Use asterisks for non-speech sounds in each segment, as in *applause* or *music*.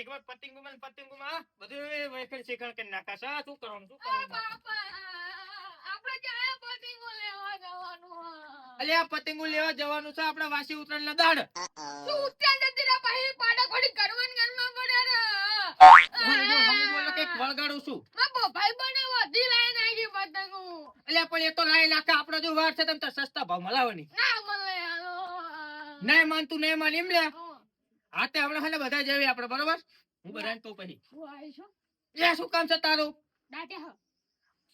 શીખવા પતિંગુમાં પતિંગુમાં બધું વેખડ શીખણ કરી નાખાશે શું કરવાનું શું કરવાનું? અલ્યા આ પતંગો લેવા જવાનું છે આપણા વાસી ઉતરણ ના દાડ. શું ઉત્તરાયણ જતી પછી પાડા ખોડી ઘરમાં ગણમાં પડે રે. હું જો હમું વળગાડું છું. મારા બફાઈ બને વધી લઈને આવી પતંગો. પણ એ તો જો વાર છે તમે તો સસ્તા ભાવ લાવવાની. ના મળે નહીં માનતું નહીં માન એમ લે. હા. હા તે હમણાં હાલે બધા જઈએ આપણે બરોબર? હું બધાને કહું પછી. હું આવી છું. એ શું કામ છે તારું? દાટે હ.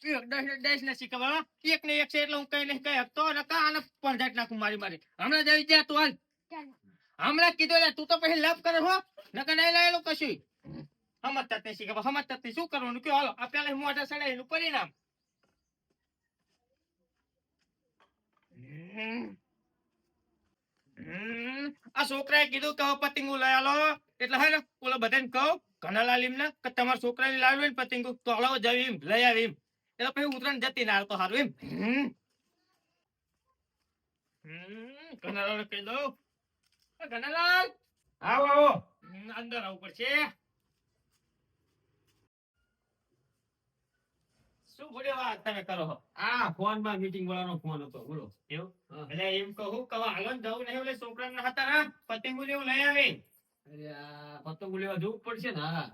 એક દસ દસ ને શીખવા એક ને એક છે એટલે હું કઈ નહીં કઈ હકતો અને કા આને જાત નાખું મારી મારી. હમણાં જઈ જા તું હાલ. હમણાં કીધું તું તો પછી લાભ કરે હો. નકર નહીં લાયેલું કશું. સમજતા જ નહીં શીખવા સમજતા જ નહીં શું કરવાનું? કયો હાલો આ પેલા મોઢા સડાય એનું પરિણામ. હમ. આ છોકરાએ કીધું કે પતંગો લઈ આલો. એટલે હે ને, ઓલા બધાને કહું ઘનાલાલ એમને, કે તમારા છોકરાને લાવ્યું ને પતંગો, તો હળવો જવી એમ, લઈ આવી એમ. એટલે પછી ઉતરાણ જતી ના તો હારું એમ. હમ. કહી દઉં. ઘનાલાલ આવો આવો. અંદર આવવું પડશે. શું બોલ્યો વાત તમે કરો આ ફોનમાં મીટિંગ વાળાનો ફોન હતો બોલો. એવું એટલે એમ કહું કે આગળ ને જવું નહીં એટલે છોકરા ના હતા ના પતંગ એવું લઈ આવી. અરે આ પતંગો લેવા જવું પડશે ને હા.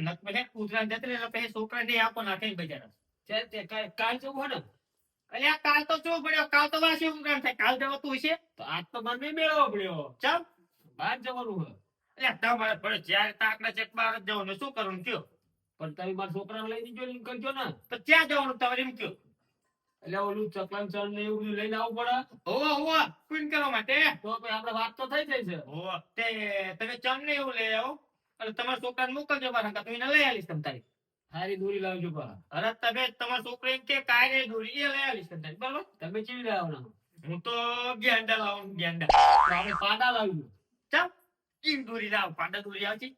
નક પછી જતી પછી છોકરાને આપો નાખે બજાર તે તે કાલ- જવું હોય ને? કાલ તો શું પડ્યો કાલ તો વાસી ઉમરાન થાય. કાલ જવાતું હશે. તો આજ તો મને નહીં મેળવવો પડ્યો. બહાર જવાનું હોય. તમારે પડે જ્યારે તાકડા ચેક બહાર જવાનું શું કરવાનું કયો? પણ તમે મારા છોકરાને લઈ દીજો ને એમ કરજો ને. તો ક્યાં જવાનું તમારે એમ કયો એટલે ઓલું ચકલાન ચણ ને એવું બધું લઈને આવવું પડે. હોવા હોવા કુઈન કરવા માટે તો પછી આપણે વાત તો થઈ જાય છે. હોવા તે તમે ચણ ને એવું લઈ આવો. અને તમારા છોકરાને મોકલજો મારા તું એને લઈ આવીશ તમ તારી. સારી દોરી લાવજો પા અરે તમે તમારા છોકરા એમ કે કાંઈ દોરી એ લઈ આવીશ તમ તારી બરાબર? તમે ચીવી લાવવાના હું? તો ગેંડા લાવું ગેંડા. આપણે પાડા લાવજો ચમ કેમ દોરી લાવ પાડા દોરી આવતી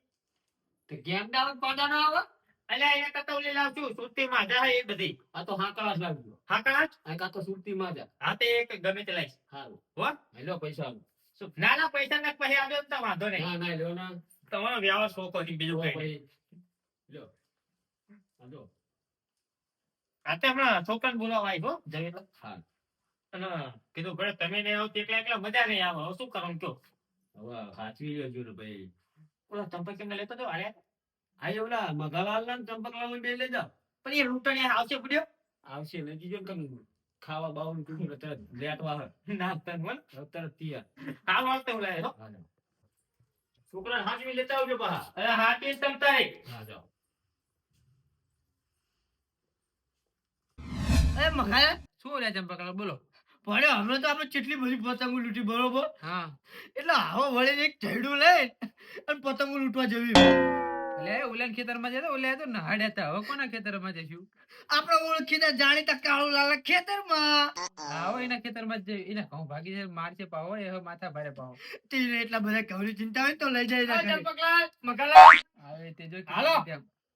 તો ગેંડા પાડા ના આવે? અલ્યા એને કતવલી લાવશું સુરતી માં જા એ બધી. આ તો હાકળા જ લાવજો. હા આ કાં સુરતી માં જા. હા તે એક ગમે તે લઈશ. સારું હો? હેલો પૈસા. શું? ના ના પૈસા ના પછી આવ્યો તો વાંધો નહીં. ના ના લ્યો ના. તમારો વ્યવહાર શોખો નહીં બીજું કઈ લ્યો. આજો આતે હમણાં છોકરાને બોલાવા આવ્યો જઈએ તો. હા. અને કીધું ઘરે તમે નહીં આવતી એકલા એકલા મજા નહીં આવે. શું કરવાનું કયો હવે સાચવી લેજો ભાઈ. ઓલા ચંપક કેમ લેતો તો અરે આ ઓલા મગાલાલ ને ચંપકલાલ બે લઈ જાઓ. પણ એ લૂંટણી આવશે પડ્યો? આવશે લઈ જીજો કમ ખાવા બાવન કુટુંબ તરત લેટવા હે ના હવે તરત તૈયાર. હાલ વાળતે બોલાય હો છોકરા. છોકરાને લેતા આવજો પાછા અરે હા સંતાય હા જાઓ. એ મખાયા શું બોલ્યા ચંપકલાલ? બોલો. ભલે હમણાં તો આપણે કેટલી બધી પતંગો લૂંટી બરોબર? હા. એટલે આવો વળે એક ચૈડું લઈ અને પતંગો લૂંટવા જવી ઓલા ખેતરમાં જતા ઓલા તો નહાડ્યા હતા. હવે કોના ખેતરમાં જઈશું? આપણે ઓળખીતા જાણીતા કાળુ લાલા ખેતરમાં. આવો એના ખેતરમાં જ જઈ- એના ઘઉં ભાગી જાય મારશે પાવો એ માથા ભારે પાવો. તીને એટલા બધા ઘઉંની ચિંતા હોય તો લઈ જાય ચંપકલાલ મખાલાલ હવે તે જો હાલો.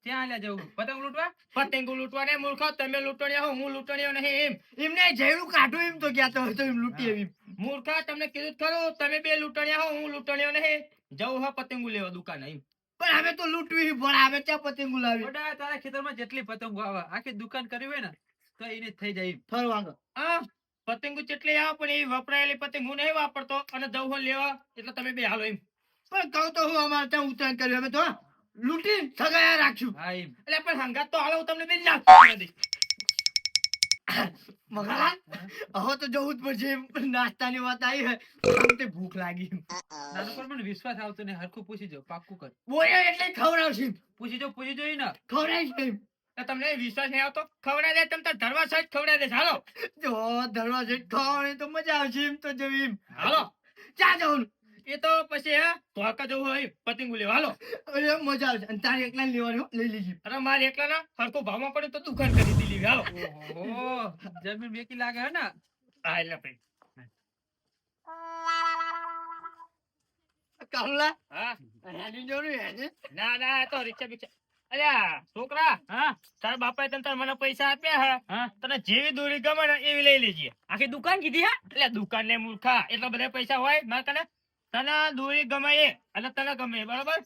ત્યાં આલ્યા જવું? પતંગ લૂંટવા? પતંગ લૂંટવા ને મૂર્ખો તમે લૂંટણી હો હું લૂંટણીઓ નહીં એમ. એમને જયડું કાઢું એમ તો ગયા તો હોય તો એમ લૂંટી એમ મૂર્ખા તમને કીધું જ ખરું તમે બે લૂંટણીયા હો હું લૂંટણ્યો નહીં. જવું હો પતંગો લેવા દુકાન એમ. પણ હવે તો લૂંટવી પણ હવે ત્યાં પતંગો લાવી ઓડા તારા ખેતરમાં જેટલી પતંગો આવે આખી દુકાન કરી હોય ને તો એને થઈ જાય. ફરવા હા પતંગો જેટલી આવે પણ એ વપરાયેલી પતંગ હું નહીં વાપરતો અને દઉં લેવા એટલે તમે બે હાલો એમ. પણ કહું તો હું અમારે ત્યાં ઉત્તરાયણ કર્યું અમે તો લૂંટી સગાયા રાખશું. એમ. એટલે પણ સંગાત તો હાલો તમને બેન નાખતો *coughs* નથી હવે તો જવું જ પડશે નાસ્તાની વાત આવી તે ભૂખ લાગી. નાનો પર મને વિશ્વાસ આવતો ને હરખું પૂછી જો પાક્કું કર. બોલ્યો એટલે ખવડાવશે પૂછી જો પૂછી જોઈ ને ખવડાવીશ તમને વિશ્વાસ નહીં આવતો? ખવડાવે દે તમે તાર ધરવા સહિત ખવડાવી દે. હાલો. જો ધરવા સહિત ખવડાવે તો મજા આવશે એમ તો જવી એમ. હાલો. ચા જવાનું. એ તો પછી હે ધોકા જવું હોય પતંગ લેવા હાલો. અરે મજા આવશે. અને તારે એકલા લેવાનું લઈ લેજે. અરે મારે એકલા ના હરકો ભાવમાં પડે તો દુકાન કરી દીધી હાલો. ઓહો જમીન બેકી લાગે હે ને? હા એટલે ભાઈ. કામલા? હા. હેડી જોડું હેડી. ના ના એ તો રિક્ષા બિક્ષા. અલ્યા છોકરા હા. તારા બાપાએ તને તારા મને પૈસા આપ્યા હે? હા. તને જેવી દોરી ગમે ને એવી લઈ લેજે. આખી દુકાન કીધી હા? એટલે દુકાન ને મૂર્ખા. એટલા બધા પૈસા હોય મારે કને? તને દોરી ગમે એ અને તને ગમે બરાબર?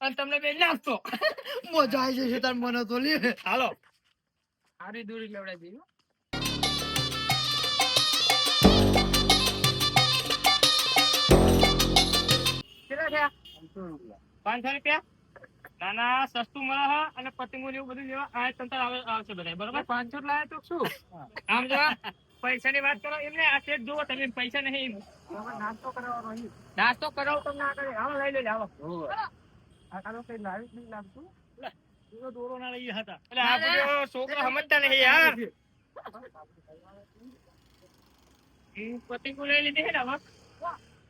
અને તમને બે નાસ્તો. *laughs* મજા આવી જશે તાર મને તો લે. હાલો. સારી દોરી લેવડાવી દીધી પાંચસો રૂપિયા. ના ના સસ્તું મળે છે અને પતંગો એવું બધું લેવા આ તંત્ર આવે આવશે બધા બરોબર? પાંચસો લાયા તો શું? આમ જો પૈસાની વાત કરો એમને આ ચેક જુઓ તમે પૈસા નહીં નાસ્તો કરાવવાનો નાસ્તો કરાવો તમને આગળ. આવો લઈ લેજો આવો. આ કાલો કઈ લાવી નહીં લાગતું? એનો દોરો ના લઈ હતા. એટલે આ બધો સમજતા નહીં યાર. હમ, લઈ લીધી છે ને હવે?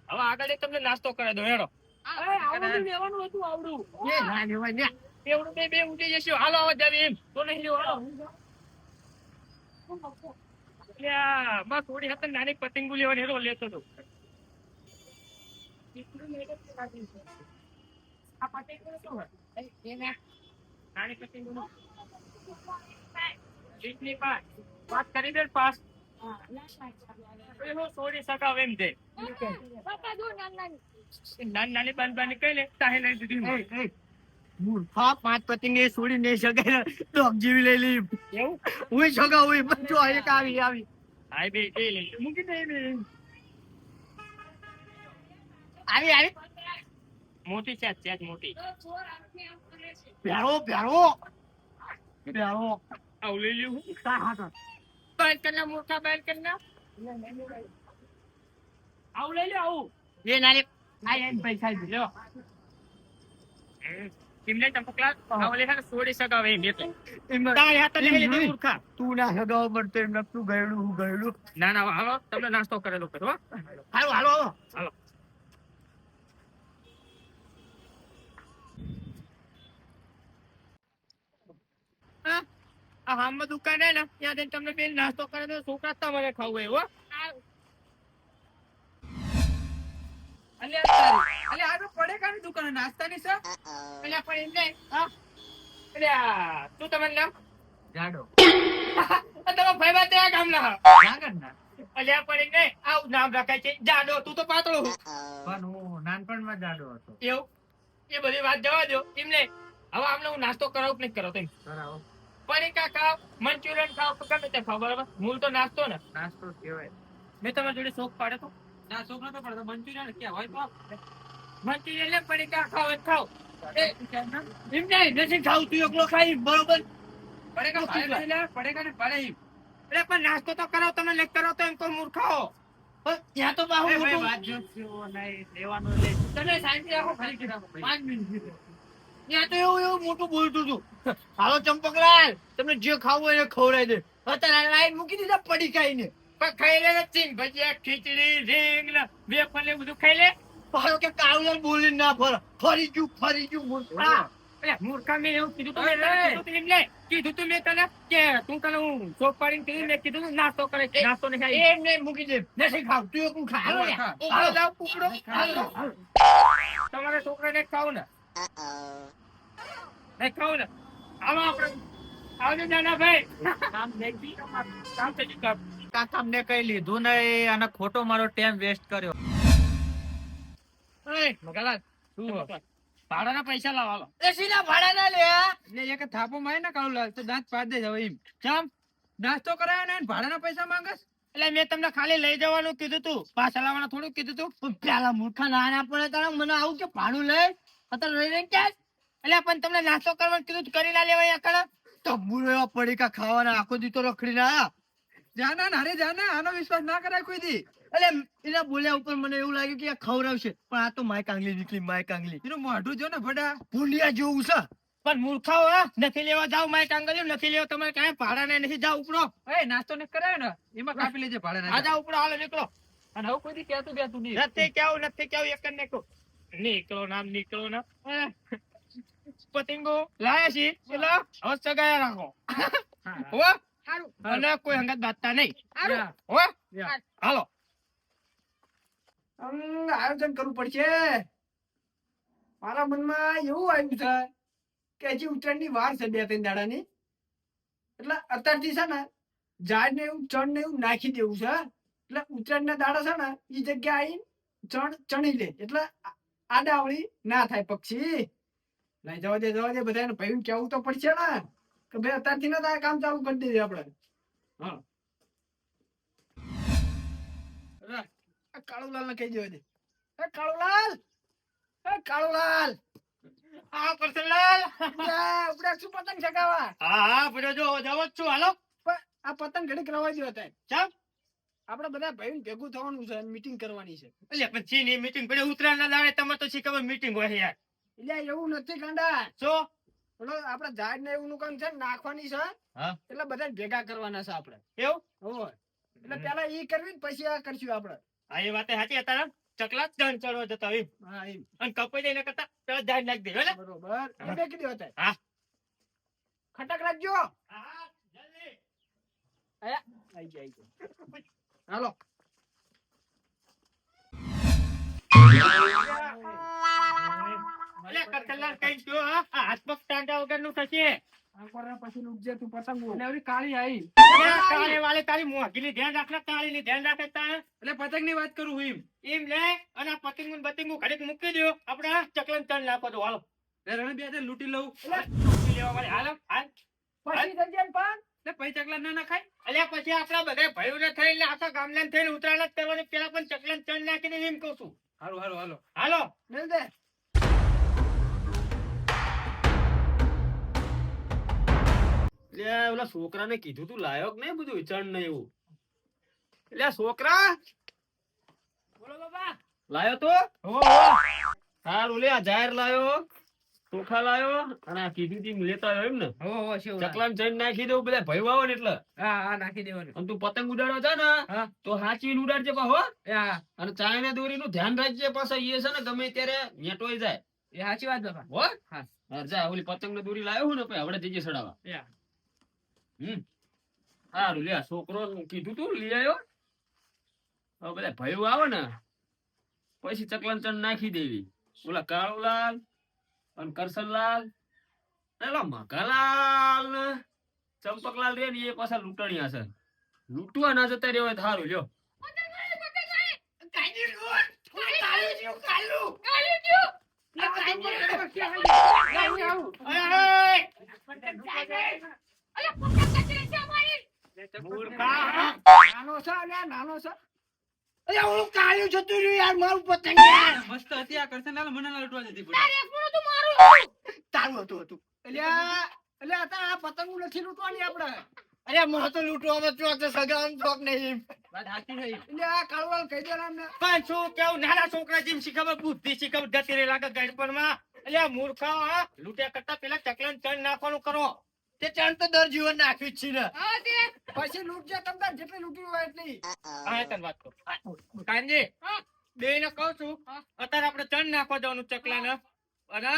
હવે આગળ તમને નાસ્તો કરાવી દો હેડો. લેવાનું હતું આવડું. ના લેવાય એવડું બે બે ઉડી જશે. હાલો આવા જાવી એમ. તો નહીં લેવો લ્યા, બસ થોડી હતી નાની પતંગો લેવાની હેરો લેતો હતો વાત કરી દે પાસ. છોડી શકાવ એમ છે નાન નાની. નાની નાની બાન બાન કઈ લે? તાહે લઈ દીધી મૂર્ખા પાંચ પતંગે છોડી નહીં શકાય ડોગ જેવી લઈ લી એવું? હું સગા હોય બધું આ એક આવી આવી. હાય બે એ લઈ મૂકી દે બે આવી આવી. મોટી છે છે મોટી. પ્યારો પ્યારો પ્યારો આવું લઈ લ્યું તા હાથ બંધ કરના મોટા બંધ કરના. આવું લઈ લ્યો આવું. એ નાની આ એને પૈસા લ્યો. એમને ચંપકલા આવું લે છોડી શકાવે એમ એટલે. તારે હાથ લઈ લીધી. મૂર્ખા તું ના સગાવ પડતો એમ તું ગયડું હું ગયડું. ના ના હાલો તમને નાસ્તો કરેલો કરો હાલો હાલો હાલો. આ હામમાં દુકાન હે ને ત્યાં જઈને તમને બેન નાસ્તો કરે તો છોકરા તમારે ખાવું એવો અલ્યા આ તો પડેકાની દુકાન નાસ્તાની છે એટલે પણ એમને એટલે આ, શું નામ? જાડો. આ તમારા ભાઈબા ત્યાં ગામના હા. નાગરના અલ્યા પણ એમને આવું નામ રખાય છે. જાડો તું તો પાતળો પણ હું નાનપણમાં જાડો હતો. એવું? એ બધી વાત જવા દો. એમને હવે આમને હું નાસ્તો કરાવું કે નહીં કરાવું તેમ કરાવો. પડીકા ખાવ મંચુરિયન ખાવ ગમે તે ખાવ બરાબર? મૂળ તો નાસ્તો ને. નાસ્તો કહેવાય. મેં તમારા જોડે શોખ પાડે તો? ના શોખ તો પડતો. મંચુરિયન ક્યાં હોય તો આપ. મંચુરિયન લે પડીકા ખાવ ખાવ એમ નહીં નથી ખાવું તું એકલો ખાઈ બરોબર પડેકા. એટલે પણ નાસ્તો તો કરાવ તમે તો એમ કોઈ મૂર્ખાઓ પણ ત્યાં તો બાહુ મોટું વાત જો થયો નહીં, લેવાનું લે. તમે શાંતિ રાખો ખાલી ખાલી કીધા ભાઈ. પાંચ મિનિટ ત્યાં તો એવું એવું મોટું બોલતું હતું હાલો ચંપકલાલ તમને જે ખાવું હોય એ ખવડાવી દે અત્યારે લાઈન મૂકી દીધા પડી ખાઈને પણ ખાઈ લે ચીન ભજીયા ખીચડી રીંગ વેફર ને બધું ખાઈ લે પાછો કે કાળુલાલ બોલી ના ફર ફરી ગયું ફરી ગયું મૂર્ખા. મૂર્ખા મેં એવું કીધું તું ઓય, મેં તને ઓય. કીધું તું એમ નહીં. કીધું તું મેં તને કે તું તને હું શોખ પાડીને કીધું મેં કીધું તું નાસ્તો કરે નાસ્તો નહીં ખાઈ એમ નહીં મૂકી દે. નથી ખાવ? તું એકલું ખા ઉપડો જાઓ, ઉપડો. તમારા છોકરાને ખાવ ને. નહીં ખાવ ને. હાલો આપણે. આવજો નાના ભાઈ કામ દેખી કામ. કઈ લીધું નહીં અને ખોટો મારો ટાઈમ વેસ્ટ કર્યો. ઓય, મગાલાલ, ભાડાના પૈસા લાવો એ સીધા ભાડા લે. એટલે એક થાપો મારી ને કાળું લાલ તો દાંત પાડી દે હવે એમ. ચમ? નાસ્તો કરાયો ને ભાડાના પૈસા માંગસ? એટલે મેં તમને ખાલી લઈ જવાનું કીધું તું. પાછા લાવવાનું થોડું કીધું તું. પણ પેલા મૂર્ખા નાના પડે તારા. મને આવું કે ભાડું લે અત્યારે રહી રહી ક્યાં? એટલે પણ તમને નાસ્તો કરવાનું કીધું કરી ના લેવાય આ તો તંબુરો એવા પડીકા ખાવાના આખો દીતો રખડી ના જાના ના રે જાના. આનો વિશ્વાસ ના કરાય કોઈ દી. એટલે એના બોલ્યા ઉપર મને એવું લાગ્યું કે આ ખવડાવશે. પણ આ તો માય કાંગલી નીકળી માય કાંગલી એનું મોઢું જો ને ભડા. ભૂંડિયા જેવું છે. પણ મૂર્ખાઓ હા, નથી લેવા જાવ માય કાંગલી નથી લેવા તમારે કાંઈ ભાડા નથી જાવ ઉપડો. એ નાસ્તો ને કરાયો ને? એમાં કાપી લેજે આ ભાડાના જાવ ઉપડો હાલો નીકળો. અને હવે કોઈ કહેતું બેતું નહીં. નથી કેવું નથી કેવું એક જ નીકળો. નીકળો નામ નીકળો ના પતિંગો લાયા છીએ એટલે હવે સગાયા રાખો. હો. અને કોઈ હંગત બાંધતા નહીં. હો? હાલો. આયોજન કરવું પડશે. મારા મનમાં એવું આવ્યું છે કે હજી ઉત્તરાયણની વાર છે બે ત્રણ દાડાની. એટલે અત્યારથી છે ને ઝાડ ને એવું ચણ ને એવું નાખી દેવું છે. એટલે ઉત્તરાયણના દાડા છે ને એ જગ્યા આવી ચણ ચણી લે. એટલે આડાવળી ના થાય પક્ષી. લઈ જવા દે જવા દે, બધાને ભાઈ કેવું તો પડશે ને, કે ભાઈ અત્યારથી ના થાય, કામ ચાલુ કરી દેજે આપણે. હા. કાળુલાલ ને કહી દેવા દે. એ કાળુલાલ! એ કાળુલાલ! આ કરસનલાલ જા, શું પતંગ ચગાવવા? હા હા પડ્યો જો જાવ જ છું. હાલો. આ પતંગ ઘડી રવા દો અત્યારે. ચાલ. આપણે બધા ભાઈને ભેગું થવાનું છે મીટિંગ કરવાની છે. એટલે પણ ચીની મીટિંગ પડે ઉતરાણ ના દાડે તમારે તો છે ખબર મીટિંગ હોય યાર. એટલે એવું નથી ગાંડા. જો પેલો આપણે ઝાડ ને એવું કામ છે નાખવાની છે. એટલે બધા ભેગા કરવાના છે આપડે એવું? એટલે પેલા ઈ કરવી ને પછી આ કરશું આપણે. આ એ વાતે સાચી અત્યારે ચકલા દંડ ચડવો જતો હા એમ. અને કપાઈ જાય કરતા તરત ધાડ નાખી દે એટલે બરોબર. બેકી દો હા. ખટક રાખજો. હા જલ્દી. આઈ આઈ જાય. હાલો. કઈ ગયો હાથ પગ ટાંડા વગરનું થશે. પછી લૂટજે તું પતંગ એટલે ઓલી કાળી આવી અલે કાલે તારી મોંઘીની ધ્યાન રાખને કાળીની ધ્યાન રાખે તારે એટલે પતંગની વાત કરું હું એમ. એમ લે અને આ પતંગ બતિંગ ઘડીક મૂકી દો આપણે ચકલન તણ નાખો તો હાલો. એટલે બે હાથે લૂંટી લઉં. મૂકી લેવા વાળી હાલો હાલ. પછી જાય ને ના નાખાય? અલ્યા પછી આપડા બધા ભાઈઓને થઈને આખા ગામના થઈને ઉત્તરાયણ જ કરવાની. પેલા પણ ચકલન ચણ નાખીને એમ કહું છું. હારું હારું હાલો. હાલો. મેલ દે. એટલે ઓલા છોકરાને કીધું તું લાયક નહીં બધું ચણ ને એવું. એટલે છોકરા? બોલો બાપા લાયો તો? સારું લે આ જાહેર લાયો ચોખા લાયો અને આ કીધું તી લેતા આવ્યો એમ ને હો હો નાખી દેવું બધા ભાઈ આવે ને એટલે. હા હા નાખી દેવાનું. અને તું પતંગ ઉડાડવા જા ને તો હાચવીને ઉડાડજે પા હો. એ હા. અને નું ધ્યાન રાખજે પાછા એ છે ને ગમે ત્યારે નેટવાઈ જાય. એ સાચી વાત બાપા હો. હા. હા જા ઓલી પતંગ ને દોરી લાવ્યો હું ને પછી હવડે જઈએ સડાવા. હમ. સારું લે આ છોકરો કીધું તું લઈ આવ્યો હવે બધા ભયું આવે ને પછી ચકલંચણ નાખી દેવી. ઓલા કાળુલાલ અને કરસનલાલ એલા મકાલાલ ને ચંપકલાલ રે ને એ પાછા લૂંટણીયા છે. લૂંટવા ના જતા રહેવાય સારું લ્યો. અરે, અરે પતંગ કચરી છે અમારી મૂર્ખા. નાનો છે? અલ્યા નાનો છે. અલ્યા ઓલું કાળિયું જતું રહ્યું યાર મારું પતંગ યાર મસ્ત હતી આ કરશે ના મને ના લૂંટવા જતી તારે એકલું તું મારું. તારું હતું હતું. અલ્યા અલ્યા આ પતંગ નથી લૂંટવાની આપણે. અરે મને તો લૂંટવામાં ચોક છે સગામ ચોક નહીં. વાત સાચી થઈ અલ્યા આ કાળુલાલ કહી દે અમને. પણ શું નાના છોકરા જેમ શીખવે બુદ્ધિ શીખવ જતી રહી લાગે ગડપણમાં માં મૂર્ખાઓ હા લૂંટ્યા કરતા પેલા ચકલન ચણ નાખવાનું કરો. તે ચણ તો દર જીવન નાખ્યું જ છે ને. હા તે. પછી લૂંટજે જેટલી લૂંટી હોય એટલી. હા તને વાત કહું કાનજી બે ને કહું છું અત્યારે આપણે ચણ નાખવા જવાનું ચકલાને અને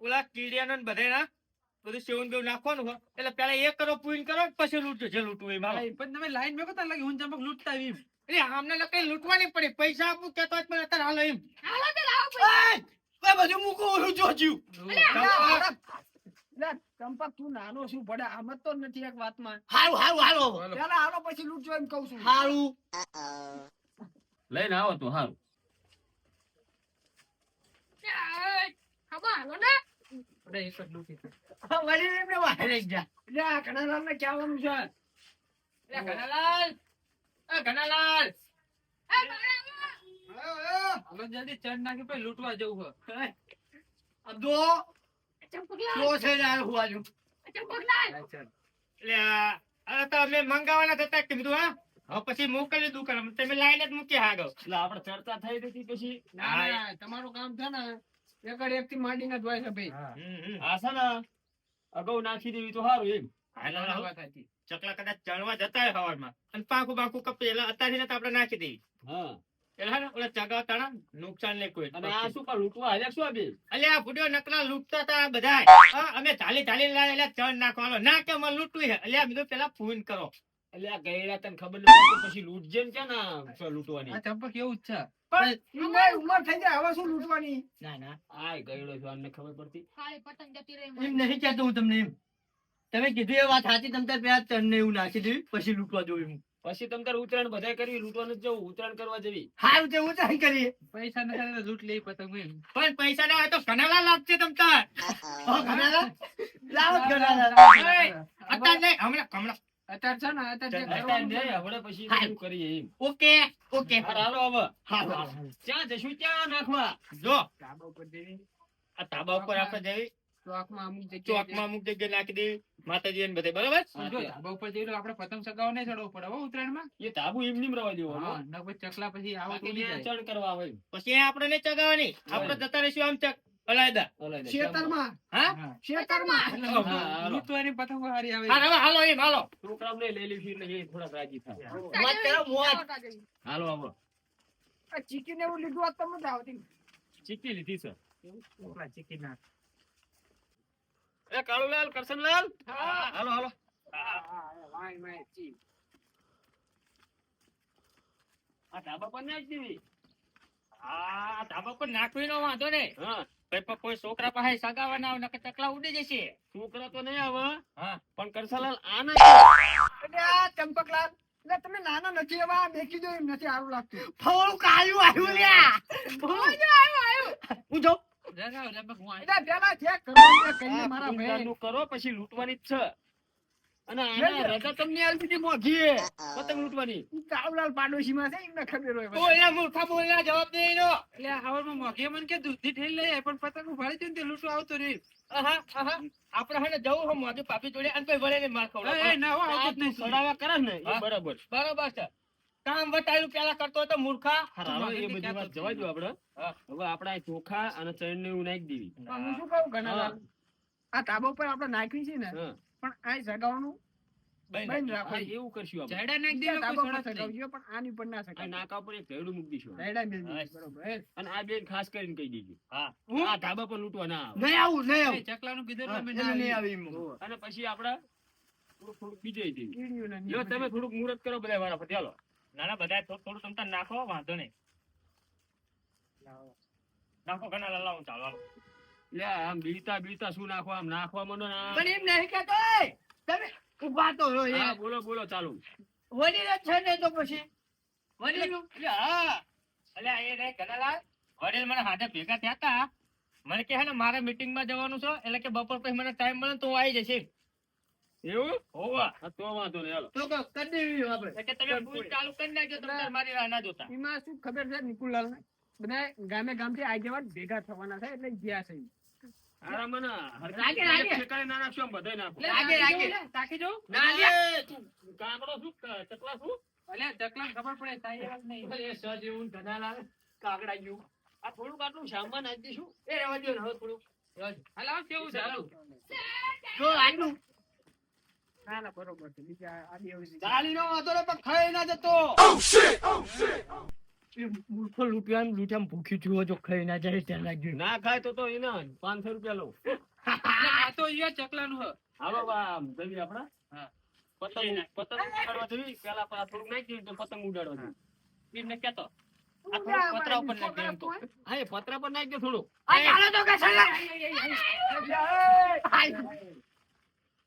ઓલા કીડિયા ને બધાના બધું સેવન બેવ નાખવાનું હોય. એટલે પેલા એ કરો પૂન કરો પછી લૂંટજો જે લૂંટવું હોય મારે પણ તમે લાઈન મેં કોતા લાગી હું ચંપક લૂંટતા આવી એમ. એટલે આમને કઈ લૂંટવાની પડે પૈસા આપું કેતો પણ અત્યારે હાલો એમ. હાલો તે લાવો પૈસા. બધું મૂકું ઓલું જોજ્યું અલ્યા ચંપક તું નાનો શું પડે આમ તો નથી એક વાતમાં. હારું હારું હાલો. પેલા હાલો પછી લૂંટજો એમ કઉ છું. હારું. લઈને આવો તું હારું. હાલો ને. અરે એક જ લૂંટી છે. વળી એમને વાયરે જા એટલે આ ને કહેવાનું છે. એ ઘનાલાલ એ ઘનાલાલ હાલો જલ્દી ચડ નાખી પછી લૂંટવા જવું હોય અબદો ચંપકલાલ છે ને આ હુવાજુ ચંપકલાલ એટલે આ- હવે તો અમે મંગાવવાના થતા કીધું હા? હવે પછી મોકલી દુકાન તમે લાઈને જ મૂકી હાગો. એટલે આપણે ચર્ચા થઈ હતી પછી. ના ના તમારું કામ છે ને એકડ એક થી માંડીને ના હોય છે ભાઈ. હમ. છે ને. અગાઉ નાખી દેવી તો સારું એમ. ચકલા કદાચ ચણવા જતા હોય હવારમાં અને પાકું પાકું કપી એટલે અત્યારથી તો આપણે નાખી દેવી હા. ને નુકસાન નહીં કોઈ અને આ શું લૂંટવા? આવ્યા શું આ અલે આ ભૂડ્યો નકરા લૂંટતા હતા બધા. અમે ચાલી ચાલી લાવે ચણ નાખવાનો. ના કે મને લૂંટવું છે. એટલે આ પેલા ફોન કરો. એટલે આ ગયડા તને ખબર નથી પછી લૂંટજે ને ક્યાં ના લૂંટવાની? ચંપક એવું જ છે? પણ ઉંમર ઉંમર થઈ જાય હવે શું લૂંટવાની? ના ના આ ગયડો છો આને ખબર પડતી. પતંગ જતી રહી એમ નહીં કહેતો હું તમને એમ. તમે કીધું એ વાત સાચી તમે પેલા ચણ ને એવું નાખી દેવી પછી લૂંટવા જોયું પછી તમ તાર ઉત્તરાયણ બધાય કરવી લૂંટવાનું જવું ઉત્તરાયણ કરવા જવી. હારું તે ઉતારી કરી પૈસા ના થાય લૂંટ લઈ પતંગ પણ પૈસા ના હોય તો ઘણાલા લાગશે તમ તાર. હો, ઘણાલા? લાવો ના. અત્યારે નહીં, હમણાં હમણાં. અત્યારે છે ને અત્યારે જે અત્યારે કરવાનું છે નહીં, પછી શું કરીએ એમ. Okay okay. હાલો હવે. હારું. ક્યાં જશું? ક્યાં નાખવા? જો. તાબા ઉપર જઈને. આ તાબા ઉપર આપણે જઈ ચોકમાં અમુક જગ્યાએ ચોકમાં અમુક જગ્યાએ નાખી દેવી. માતાજી ને બધે બરાબર? જો ધાબા ઉપર જઈ આપણે પતંગ ચગાવવા નહીં ચડવું પડે હો ઉત્તરાયણમાં. એ તાબુ એમ નીમ રવા દેવો હા. ન ચકલા પછી આવો બાકી ઉડી ત્યાં જાય. ચડ કરવા આવે પછી આપણે ચગાવવાની. આપણે જતા રહીશું આમ ચક અલાયદા. ઓલા હા? હા. શેતરમાં. એટલે હા, હાલો. લૂંટવાની પતંગો હારી આવે. હાલો હાલો એમ હાલો. છોકરાઓને લઈ લેવી એટલે એ રાજી થાય મોજ કરો મોજ. હાલો આવો આ ચીકીને એવું લીધું હોત તો મજા આવતી. ચીકી લીધી છે ચીકી નાખ. એ કાળુલાલ કરશનલાલ હાલો હાલો વાય વાય ચી આ ધાબા પર નાખ દેવી આ ધાબા પર નાખવી નો વાંધો ને હા. કોઈ કોઈ છોકરા પાસે સગાવાના આવે નકર ચકલા ઉડી જશે. છોકરા તો નહીં આવે. હા. પણ કરશનલાલ આ આ ચંપકલાલ એટલે તમે નાના નથી એવા દેખી દો એમ નથી સારું લાગતું. થોડું કાયું આવ્યું લ્યા. જાઉં જગાવ, હું આઈ. કરો પછી લૂંટવાની જ છે. અને રજા તમને આલી દીધી મોઘી પતંગ લૂંટવાની. કાળુલાલ પાડોશીમાં છે એમને ખબર હોય બોલ ના મૂર્ખા બોલ જવાબ દે એનો. એટલે હવારમાં મોઘી મને કે દૂધની થેલી લઈ આય, પણ પતંગ ઉપાડી દઉં ને તે આવતો રહે. આહા આહા. આપણે હે જવું હો મોઘી પાપી જોડે. અને પછી વળે ને માર એ, એ, ના હો, આ જ નહીં. સડાવા કરે ને બરાબર. બરોબર છે. કામ વટાયું પેલા કરતો હતો મૂર્ખા. હાલો, એ બધી વાત જવા દો આપણે હવે આપણે ચોખા અને ચણ ને એવું નાખી દેવી. હું શું કહું? ઘણા આ ધાબા પર આપણે નાખવી છે ને પણ આ જગાવવાનું બંધ રાખો એવું કરશું આપણે. જાડા નાખી દે, બીજા પર સડક પણ આની પર ના આ નાકા પર એક ઘેરડું મૂકી દઈશું રાયડા મેલ બરોબર અને આ બેન ખાસ કરીને કહી દેજો. હા. આ ધાબા પર લૂંટવા ના આવે. નહીં આવું નહીં એ, ચકલાનું કીધું હા, એટલે મેં એને ના નહીં આવી. અને પછી આપણે થોડુંક થોડુંક બીજે દેવી જો તમે થોડુંક મુહૂર્ત કરો બધા પર ચાલો ના ના બધા થોડું થોડું તમતાર નાખો વાંધો નહીં. નાખો ઘણા લાલા હું ચાલો લે આમ બીતા બીતા શું નાખવા આમ નાખવા માંડો ના પણ એમ નહીં કે એ. તમે ઊભા તો હો હા યાર. બોલો બોલો ચાલુ. વડીલ છે ને તો પછી? વડીલ? હા. અલ્યા એ રે કનાલાલ વડીલ મને હાથે ભેગા થયા હતા મને કે ને મારે મીટિંગમાં જવાનું છે. એટલે કે બપોર પછી મને ટાઈમ મળે તો હું આવી જઈશ એવું? હોવા. તો વાંધો નહીં હાલો. તો કરી દેવી આપણે. એટલે તમે ફૂલ ચાલુ કરી નાખજો તમે મારી રાહ ના જોતા. એમાં શું ખબર છે નિકુલલાલ? બધા ગામે ગામથી આગેવાન ભેગા થવાના છે એટલે ગયા છે. વાત થોડુંક આટલું સામાન એ હાલ કેવું ચાલુ. જો આટલું. ના ના બરોબર છે બીજા આડી ચાલી નો વાંધો પણ ખાઈ ના જતો એ મૂર્ખો લૂંટ્યા લૂંટ્યા ભૂખી જુઓ જો ખાઈ ના જાય ત્યાં લાગ્યું ના ખાય તો તો એના પાંચસો રૂપિયા લઉં આ તો ઈયો ચકલાનું હ હાલો બા જવી આપડા પતંગ પતંગ ઉડાડવા જવી પેલા પેલા થોડુંક નાખી તો પતંગ ઉડાડવા જવી એમને કેતો પતરા ઉપર નાખી એમ તો હા એ પતરા પર નાખી દે થોડુંક ચાલો તો કે છેલ્લે.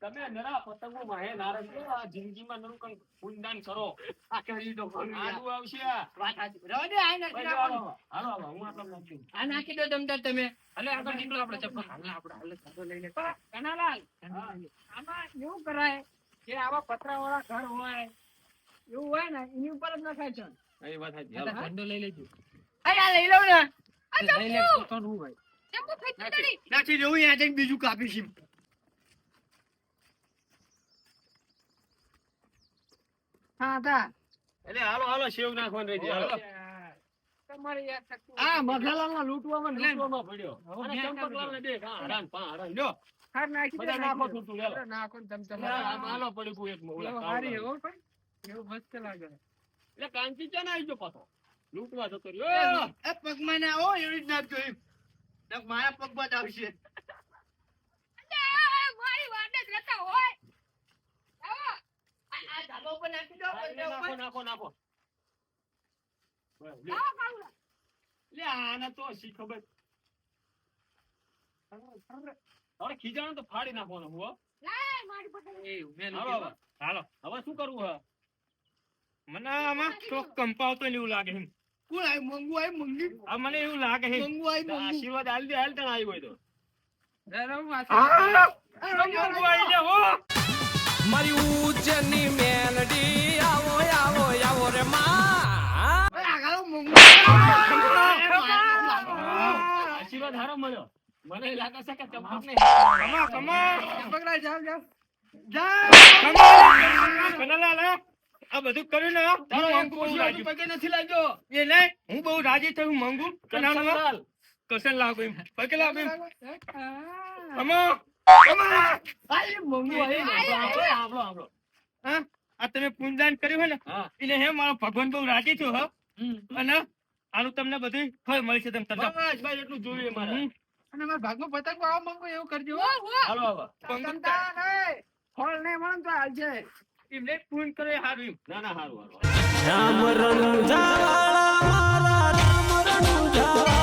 તમે નરા પતંગો માહે નારદ આ જિંદગીમાં નરું કઈ પુણ્યદાન કરો. આ કરી દો આડું આવશે. આ. વાત સાચી. રહેવા દે, આ નાખી નાખો. હાલો, હાલો, હું આટલો નાખી આ નાખી દો દમદાર તમે. હાલે આગળ નીકળો આપણે ચપ્પલ. હાલે આપણે હાલે ચાલો લઈને કનાલાલ. આમાં એવું કરાય? કે આવા પતરા વાળા ઘર હોય એવું હોય ને એની ઉપર જ નખાય છે. એ વાત સાચી. આ હાલો. ઝંડો લઈ લેજો. અરે લઈ લઉં ને. લઈ લે તો કોણ હું ભાઈ જમ્બુ ફેંકી દડી. નાખી દઉં અહીંયા જઈને બીજું કાપીશ હા તા એટલે હાલો હાલો સેવ નાખવાનું રહી હાલો. તમારે યાદ શક્તિ લૂંટવામાં લૂંટવામાં પડ્યો અને મેં ચંપકલાલને દે, હા, હરાન, પા, હરાન, લ્યો. હાર નાખી દે નાખો નાખી દે. લ્યો. નાખો ને તમ તમે. હા, આમ એક ઓલા હારી કાવડાનું. પણ એવું મસ્ત લાગે એટલે કાંચી ક્યાં આવી ગયો પાછો લૂંટવા જતો રહ્યો એ પગમાં ના આવો એવી જ નાખજો એમ મારા પગમાં જ આવશે આ મારી વાટે જ રહેતા હોય આવો. આ આ ધાબા ઉપર નાખી દો હા, પગના એટલે ઉપર. નાખો નાખો. નાખો બસ, લ્યો. આવો કાળુલા. લે આને તો શી ખબર? હવે ખીજાણું તો ફાડી નાખવાનું હો લાય મારી પતંગ. એ મેં હાલો હવે. શું કરવું હે મને આમાં ચોક કંપાવતો એવું લાગે કોણ આય? મંગુ આય મંગી? આ મને એવું લાગે મંગુ આય મંગુ. આશીર્વાદ આલી દે હાલ તને આવ્યો હોય તો. હું મંગુ આઈ હો. મારી ઉજ્જૈનની મેલડી આવો આવો આવો રે માં. આશીર્વાદ હારો મળ્યો. મને લાગે છે કે ચંપક ને કમા કમા પકડાય જાવ જાવ કનલાલ હે? આ બધું કર્યું ને તારો પગે નથી લાગ્યો. એ લે હું બહુ રાજી થયું મંગુ. કરશનલાલ. કસન લાગુ એમ. પગે લાગુ એમ. આ. કમા આય મંગુ આય આપણો, આપણો, આપણો. હા? આ તમે પૂંજદાન કર્યું હોય ને? એટલે હે મારો ભગવાન બહુ રાજી થયો હો. અને આનું તમને બધું ફળ મળશે તમે તમને બસ ભાઈ એટલું જોઈએ મારે. અને મારા ભાગમાં પતંગ આવો મંગો એવું કરજો. હાલો નહીં ફળ નહીં મળે તો હાલ છે એમને પૂન કરે હારું ના ના હારું હારું. રામ રણુજા મારા રામ રણુજા